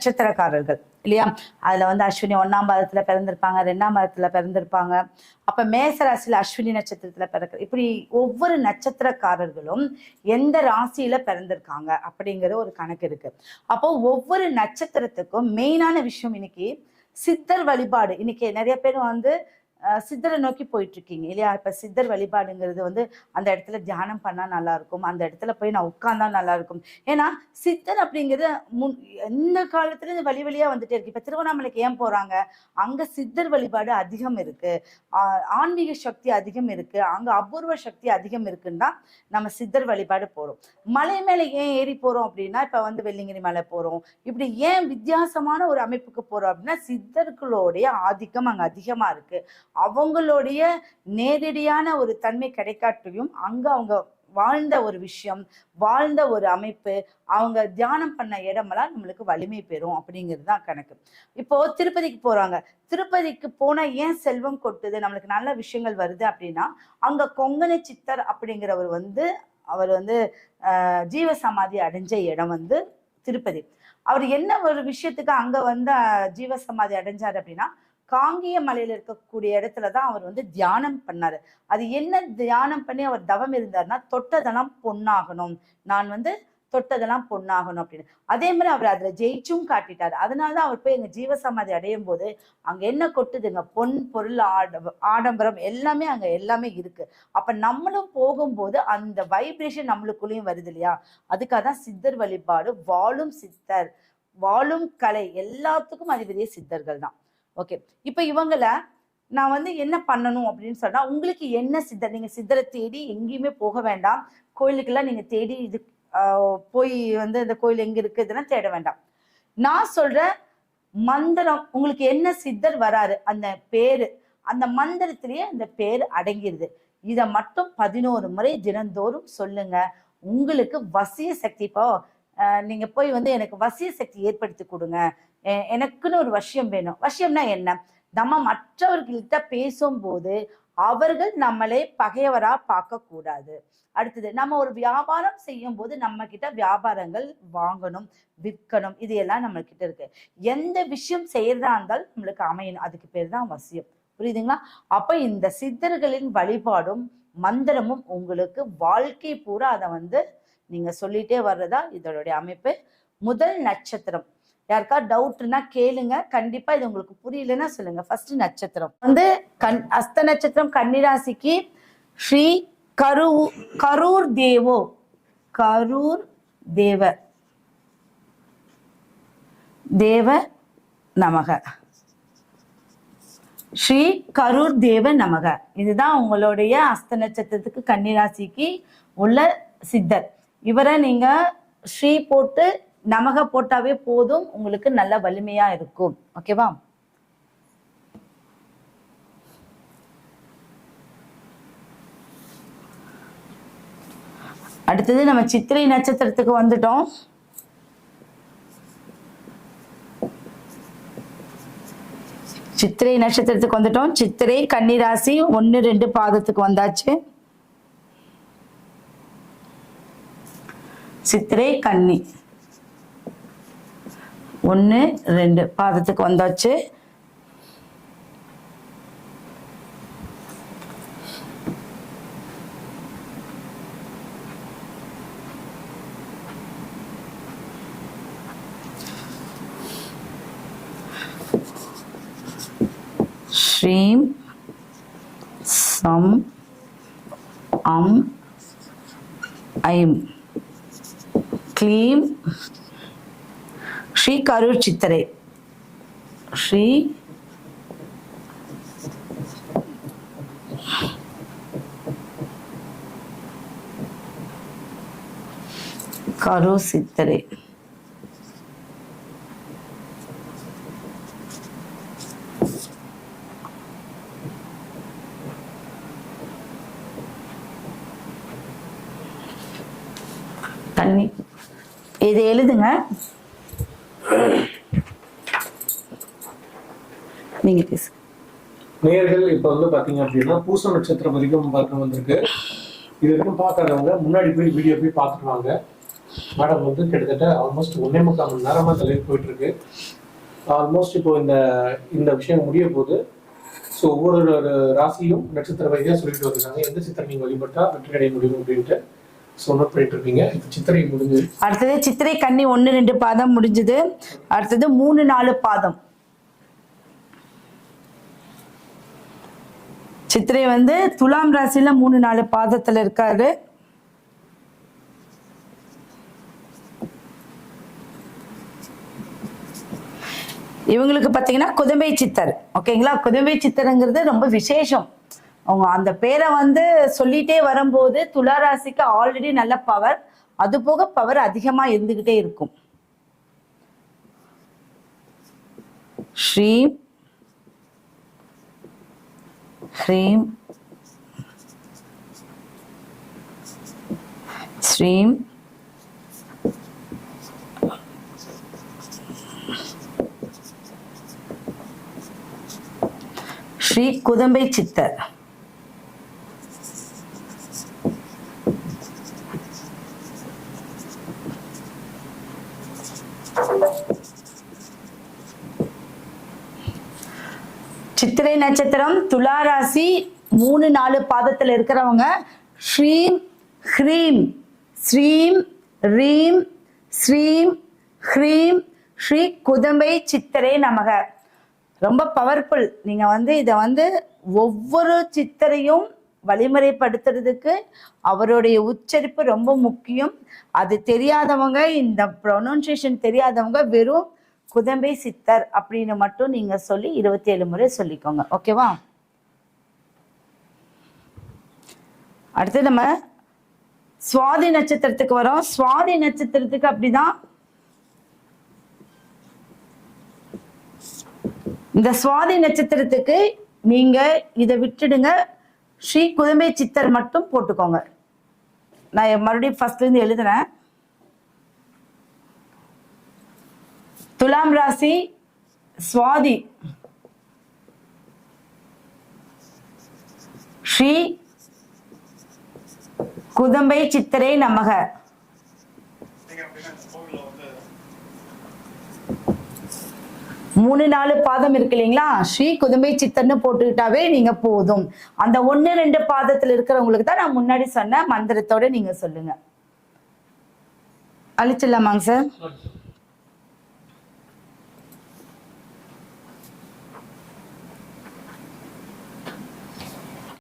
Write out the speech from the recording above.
நட்சத்திரக்காரர்கள் இல்லையா? அதுல வந்து அஸ்வினி ஒன்னாம் பாதத்துல பிறந்திருப்பாங்க ரெண்டாம் பாதத்துல பிறந்திருப்பாங்க. அப்ப மேசராசியில அஸ்வினி நட்சத்திரத்துல பிறக்க இப்படி ஒவ்வொரு நட்சத்திரக்காரர்களும் எந்த ராசியில பிறந்திருக்காங்க அப்படிங்கிற ஒரு கணக்கு இருக்கு. அப்போ ஒவ்வொரு நட்சத்திரத்துக்கும் மெயினான விஷயம் இன்னைக்கு சித்தர் வழிபாடு. இன்னைக்கு நிறைய பேர் வந்து சித்தரை நோக்கி போயிட்டு இருக்கீங்க இல்லையா? இப்ப சித்தர் வழிபாடுங்கிறது வந்து அந்த இடத்துல தியானம் பண்ணா நல்லா இருக்கும் அந்த இடத்துல போய் நான் உட்கார்ந்தா நல்லா இருக்கும் ஏன்னா சித்தர் அப்படிங்கிறது முன் எந்த காலத்துலேருந்து வழி வழியா வந்துட்டே இருக்கு. இப்ப திருவண்ணாமலைக்கு ஏன் போறாங்க? அங்க சித்தர் வழிபாடு அதிகம் இருக்கு. ஆன்மீக சக்தி அதிகம் இருக்கு. அங்க அபூர்வ சக்தி அதிகம் இருக்குன்னா நம்ம சித்தர் வழிபாடு போறோம். மலை மேல ஏன் ஏறி போறோம் அப்படின்னா இப்ப வந்து வெள்ளிங்கிரி மலை போறோம். இப்படி ஏன் வித்தியாசமான ஒரு அமைப்புக்கு போறோம் அப்படின்னா சித்தர்களுடைய ஆதிக்கம் அங்க அதிகமா இருக்கு. அவங்களுடைய நேரடியான ஒரு தன்மை கிடைக்காட்டியும் அங்க அவங்க வாழ்ந்த ஒரு விஷயம் வாழ்ந்த ஒரு அமைப்பு அவங்க தியானம் பண்ண இடமெல்லாம் நம்மளுக்கு வலிமை பெறும் அப்படிங்கிறது தான் கணக்கு. இப்போ திருப்பதிக்கு போறாங்க. திருப்பதிக்கு போனா ஏன் செல்வம் கொட்டுது? நம்மளுக்கு நல்ல விஷயங்கள் வருது அப்படின்னா அங்க கொங்கணி சித்தர் அப்படிங்கிறவர் வந்து அவர் வந்து ஜீவ சமாதி அடைஞ்ச இடம் வந்து திருப்பதி. அவர் என்ன ஒரு விஷயத்துக்கு அங்க வந்து ஜீவ சமாதி அடைஞ்சார் அப்படின்னா காங்கியமலையில் இருக்கக்கூடிய இடத்துல தான் அவர் வந்து தியானம் பண்ணார். அது என்ன தியானம் பண்ணி அவர் தவம் இருந்தாருன்னா தொட்டதெல்லாம் பொண்ணாகணும் நான் வந்து தொட்டதெல்லாம் பொண்ணாகணும் அப்படின்னு. அதே மாதிரி அவர் அதில் ஜெயிச்சும் அதனால தான் அவர் போய் எங்கள் ஜீவசமாதி அடையும் போது அங்கே என்ன கொட்டுதுங்க? பொன் பொருள் ஆட ஆடம்பரம் எல்லாமே அங்கே எல்லாமே இருக்குது அப்போ நம்மளும் போகும்போது அந்த வைப்ரேஷன் நம்மளுக்குள்ளேயும் வருது இல்லையா? அதுக்காக தான் சித்தர் வழிபாடு வாழும் சித்தர் வாழும் கலை எல்லாத்துக்கும் அதிபதியே சித்தர்கள் தான். ஓகே இப்ப இவங்கள நான் வந்து என்ன பண்ணணும் அப்படின்னு சொன்னா உங்களுக்கு என்ன சித்தர் நீங்க சித்தரை தேடி எங்கேயுமே போக வேண்டாம். கோயிலுக்கெல்லாம் நீங்க தேடி இது போய் வந்து இந்த கோயில் எங்க இருக்கு இதெல்லாம் தேட வேண்டாம். நான் சொல்ற மந்திரம் உங்களுக்கு என்ன சித்தர் வராரு அந்த பேரு அந்த மந்திரத்திலேயே அந்த பேர் அடங்கிருது. இதை மட்டும் பதினோரு முறை தினந்தோறும் சொல்லுங்க. உங்களுக்கு வசிய சக்தி இப்போ நீங்க போய் வந்து எனக்கு வசிய சக்தி ஏற்படுத்தி கொடுங்க. எனக்குன்னு ஒரு வசியம் வேணும். வசியம்னா என்ன? நம்ம மற்றவர்கள்கிட்ட பேசும்போது அவர்கள் நம்மளே பகையவரா பார்க்க கூடாது அடுத்தது நம்ம ஒரு வியாபாரம் செய்யும் போது நம்ம கிட்ட வியாபாரங்கள் வாங்கணும் விற்கணும். இது எல்லாம் நம்ம கிட்ட இருக்கு. எந்த விஷயம் செய்யறதா இருந்தாலும் நம்மளுக்கு அமையணும். அதுக்கு பேர் தான் வசியம். புரியுதுங்களா? அப்ப இந்த சித்தர்களின் வழிபாடும் மந்திரமும் உங்களுக்கு வாழ்க்கை பூரா அதை வந்து நீங்க சொல்லிட்டே வர்றதா இதோடைய அமைப்பு. முதல் நட்சத்திரம். யாருக்கா டவுட்னா கேளுங்க. கண்டிப்பா இது உங்களுக்கு புரியலன்னா சொல்லுங்க. ஃபர்ஸ்ட் நட்சத்திரம். வந்து கண் அஸ்த நட்சத்திரம் கன்னிராசிக்கு ஸ்ரீ கரு கரூர் தேவோ. கரூர் தேவ. தேவ நமக. ஸ்ரீ கரூர் தேவ நமக. இதுதான் உங்களுடைய அஸ்த நட்சத்திரத்துக்கு கன்னிராசிக்கு உள்ள சித்தர். இவரை நீங்க ஸ்ரீ போட்டு நமக போட்டாவே போதும் உங்களுக்கு நல்ல வலிமையா இருக்கும். ஓகேவா அடுத்தது நம்ம சித்திரை நட்சத்திரத்துக்கு வந்துட்டோம். சித்திரை நட்சத்திரத்துக்கு வந்துட்டோம். சித்திரை கன்னிராசி ஒன்னு ரெண்டு பாதத்துக்கு வந்தாச்சு. சித்திரை கன்னி. ஒன்று ரெண்டு. பாதத்துக்கு வந்தாச்சு. ஸ்ரீம் சம் அம் ஐம். க்ளீம். ஸ்ரீ கரூர் சித்திரை. ஸ்ரீ கரு சித்திரை. தண்ணி. இது எழுதுங்க. நீங்க பேசுங்க நேயர்கள் இப்ப வந்து பாத்தீங்க அப்படின்னா பூச நட்சத்திரம் வரைக்கும் பார்க்க வந்திருக்கு. இது வரைக்கும் பார்க்காதவங்க முன்னாடி போய் வீடியோ போய் பார்த்துருவாங்க மேடம் வந்து கிட்டத்தட்ட ஆல்மோஸ்ட் ஒன்னே முக்கால் மணி நேரமா தலைவர் போயிட்டு இருக்கு ஆல்மோஸ்ட் இப்போ இந்த இந்த விஷயம் முடிய போது ஸோ ஒவ்வொரு ராசியும் நட்சத்திர வகையாக சொல்லிட்டு வந்திருக்காங்க. எந்த சித்திரம் நீங்கள் வழிபட்டா வெற்றி அடைய முடியும் அப்படின்ட்டு. ஸோ பண்ணிட்டு இருக்கீங்க சித்திரை முடிஞ்சு அடுத்தது சித்திரை கன்னி ஒன்று ரெண்டு பாதம் முடிஞ்சது. அடுத்தது மூணு நாலு பாதம். சித்திரை வந்து துலாம் ராசியில மூணு நாலு பாதத்துல இருக்காரு. இவங்களுக்கு பார்த்தீங்கன்னா குதம்பை சித்தர். ஓகேங்களா? குதம்பை சித்தருங்கிறது ரொம்ப விசேஷம். அவங்க அந்த பேரை வந்து சொல்லிட்டே வரும்போது துலா ராசிக்கு ஆல்ரெடி நல்ல பவர் அது போக பவர் அதிகமா இருந்துகிட்டே இருக்கும். ஸ்ரீம். ஹ்ரீம். ஸ்ரீம். ஸ்ரீ குதம்பை சித்தர். சித்திரை நட்சத்திரம் துளாராசி மூணு நாலு பாதத்தில் இருக்கிறவங்க ஸ்ரீம் ஹ்ரீம் ஸ்ரீம் ரீம் ஸ்ரீம் ஹ்ரீம் ஸ்ரீ குதம்பை சித்திரை நமக. ரொம்ப பவர்ஃபுல் நீங்க வந்து இதை வந்து ஒவ்வொரு சித்தரையும் வழிமுறைப்படுத்துறதுக்கு அவருடைய உச்சரிப்பு ரொம்ப முக்கியம். அது தெரியாதவங்க இந்த ப்ரொனவுன்சியேஷன் தெரியாதவங்க வெறும் குதம்பை சித்தர் அப்படின்னு மட்டும் நீங்க சொல்லி இருபத்தி ஏழு முறை சொல்லிக்கோங்க. ஓகேவா? அடுத்து நம்ம சுவாதி நட்சத்திரத்துக்கு வரோம். சுவாதி நட்சத்திரத்துக்கு அப்படிதான் இந்த சுவாதி நட்சத்திரத்துக்கு நீங்க இதை விட்டுடுங்க. ஸ்ரீ குதம்பை சித்தர் மட்டும் போட்டுக்கோங்க. நான் மறுபடியும் ஃபர்ஸ்ட்ல இருந்து துலாம் ராசி சுவாதி. ஸ்ரீ குதம்பை சித்திரை நமக. மூணு நாலு பாதம் இருக்கு இல்லைங்களா? ஸ்ரீ குதும்பை சித்தர்னு போட்டுக்கிட்டாவே நீங்க போதும். அந்த ஒன்று ரெண்டு பாதத்துல இருக்கிறவங்களுக்கு தான் நான் முன்னாடி சொன்ன மந்திரத்தோட நீங்க சொல்லுங்க. அழிச்சிடலாமாங்க சார்?